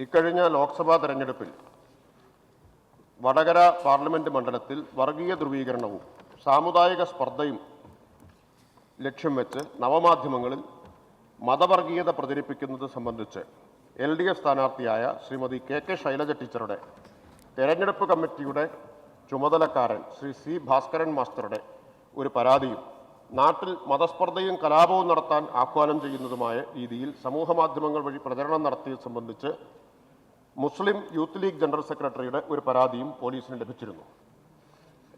ഇക്കഴിഞ്ഞ ലോക്സഭാ തെരഞ്ഞെടുപ്പിൽ വടകര പാർലമെന്റ് മണ്ഡലത്തിൽ വർഗീയ ധ്രുവീകരണവും സാമുദായിക സ്പർദ്ധയും ലക്ഷ്യം വെച്ച് നവമാധ്യമങ്ങളിൽ മതവർഗീയത പ്രചരിപ്പിക്കുന്നത് സംബന്ധിച്ച് എൽ ഡി എഫ് സ്ഥാനാർത്ഥിയായ ശ്രീമതി കെ കെ ശൈലജ ടീച്ചറുടെ തെരഞ്ഞെടുപ്പ് കമ്മിറ്റിയുടെ ചുമതലക്കാരൻ ശ്രീ സി ഭാസ്കരൻ മാസ്റ്ററുടെ ഒരു പരാതിയും നാട്ടിൽ മതസ്പർദ്ധയും കലാപവും നടത്താൻ ആഹ്വാനം ചെയ്യുന്നതുമായ രീതിയിൽ സമൂഹമാധ്യമങ്ങൾ വഴി പ്രചരണം നടത്തിയത് സംബന്ധിച്ച് മുസ്ലിം യൂത്ത് ലീഗ് ജനറൽ സെക്രട്ടറിയുടെ ഒരു പരാതിയും പോലീസിന് ലഭിച്ചിരുന്നു.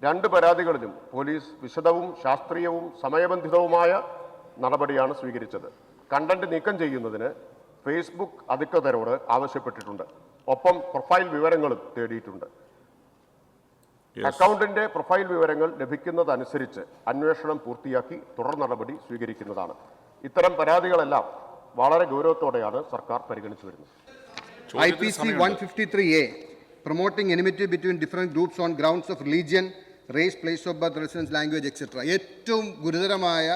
രണ്ട് പരാതികളിലും പോലീസ് വിശദവും ശാസ്ത്രീയവും സമയബന്ധിതവുമായ നടപടിയാണ് സ്വീകരിച്ചത്. കണ്ടന്റ് നീക്കം ചെയ്യുന്നതിന് ഫേസ്ബുക്ക് അധികൃതരോട് ആവശ്യപ്പെട്ടിട്ടുണ്ട്. ഒപ്പം പ്രൊഫൈൽ വിവരങ്ങളും തേടിയിട്ടുണ്ട്. അക്കൗണ്ടിന്റെ പ്രൊഫൈൽ വിവരങ്ങൾ ലഭിക്കുന്നതനുസരിച്ച് അന്വേഷണം പൂർത്തിയാക്കി തുടർ നടപടി സ്വീകരിക്കുന്നതാണ്. ഇത്തരം പരാതികളെല്ലാം വളരെ ഗൗരവത്തോടെയാണ് സർക്കാർ പരിഗണിച്ചു വരുന്നത്. IPC 153A, promoting enmity between different groups on grounds of religion, race, place of birth, residence, language, etc. ഏറ്റവും ഗുരുതരമായ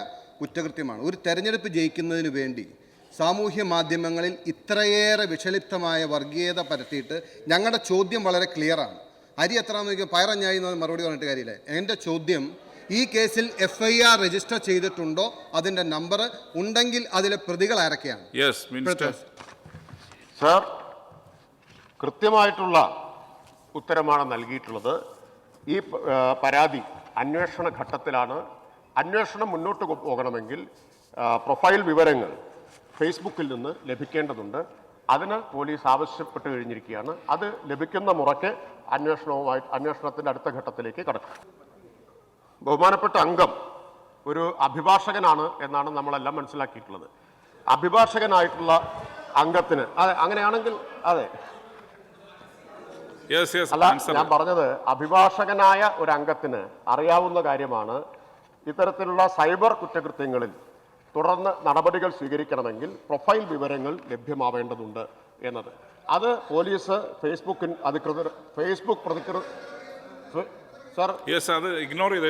കുറ്റകൃത്യമാണ്. ഒരു തെരഞ്ഞെടുപ്പ് ജയിക്കുന്നതിന് വേണ്ടി സാമൂഹ്യ മാധ്യമങ്ങളിൽ ഇത്രയേറെ വിഷലിപ്തമായ വർഗീയത പരത്തിയിട്ട് ഞങ്ങളുടെ ചോദ്യം വളരെ ക്ലിയറാണ് അരി എത്രാന്ന് നോക്കിയാൽ പയറഞ്ഞായി എന്ന് മറുപടി പറഞ്ഞിട്ട് കാര്യമില്ല. എന്റെ ചോദ്യം ഈ കേസിൽ എഫ് ഐ ആർ രജിസ്റ്റർ ചെയ്തിട്ടുണ്ടോ? അതിന്റെ നമ്പർ ഉണ്ടെങ്കിൽ അതിലെ പ്രതികൾ ആരൊക്കെയാണ്? യെസ് മിനിസ്റ്റർ സർ കൃത്യമായിട്ടുള്ള ഉത്തരമാണ് നൽകിയിട്ടുള്ളത്. ഈ പരാതി അന്വേഷണ ഘട്ടത്തിലാണ്. അന്വേഷണം മുന്നോട്ട് പോകണമെങ്കിൽ പ്രൊഫൈൽ വിവരങ്ങൾ ഫേസ്ബുക്കിൽ നിന്ന് ലഭിക്കേണ്ടതുണ്ട്. അതിന് പോലീസ് ആവശ്യപ്പെട്ട് കഴിഞ്ഞിരിക്കുകയാണ്. അത് ലഭിക്കുന്ന മുറയ്ക്ക് അന്വേഷണവുമായി അന്വേഷണത്തിന്റെ അടുത്ത ഘട്ടത്തിലേക്ക് കടക്കും. ബഹുമാനപ്പെട്ട അംഗം ഒരു അഭിഭാഷകനാണ് എന്നാണ് നമ്മളെല്ലാം മനസ്സിലാക്കിയിട്ടുള്ളത്. അഭിഭാഷകനായിട്ടുള്ള അംഗത്തിന് അതെ അങ്ങനെയാണെങ്കിൽ അതെ. അല്ല ഞാൻ പറഞ്ഞത് അഭിഭാഷകനായ ഒരു അംഗത്തിന് അറിയാവുന്ന കാര്യമാണ് ഇത്തരത്തിലുള്ള സൈബർ കുറ്റകൃത്യങ്ങളിൽ തുടർന്ന് നടപടികൾ സ്വീകരിക്കണമെങ്കിൽ പ്രൊഫൈൽ വിവരങ്ങൾ ലഭ്യമാവേണ്ടതുണ്ട് എന്നത്. അത് പോലീസ് ഫേസ്ബുക്കിൻ അധികൃതർ ഫേസ്ബുക്ക് പ്രതികൃ സർ അത് ഇഗ്നോർ ചെയ്ത്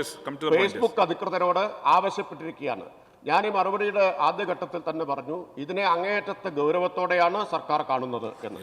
ഫേസ്ബുക്ക് അധികൃതരോട് ആവശ്യപ്പെട്ടിരിക്കുകയാണ്. ഞാൻ ഈ മറുപടിയുടെ ആദ്യഘട്ടത്തിൽ തന്നെ പറഞ്ഞു ഇതിനെ അങ്ങേയറ്റത്തെ ഗൗരവത്തോടെയാണ് സർക്കാർ കാണുന്നത് എന്ന്.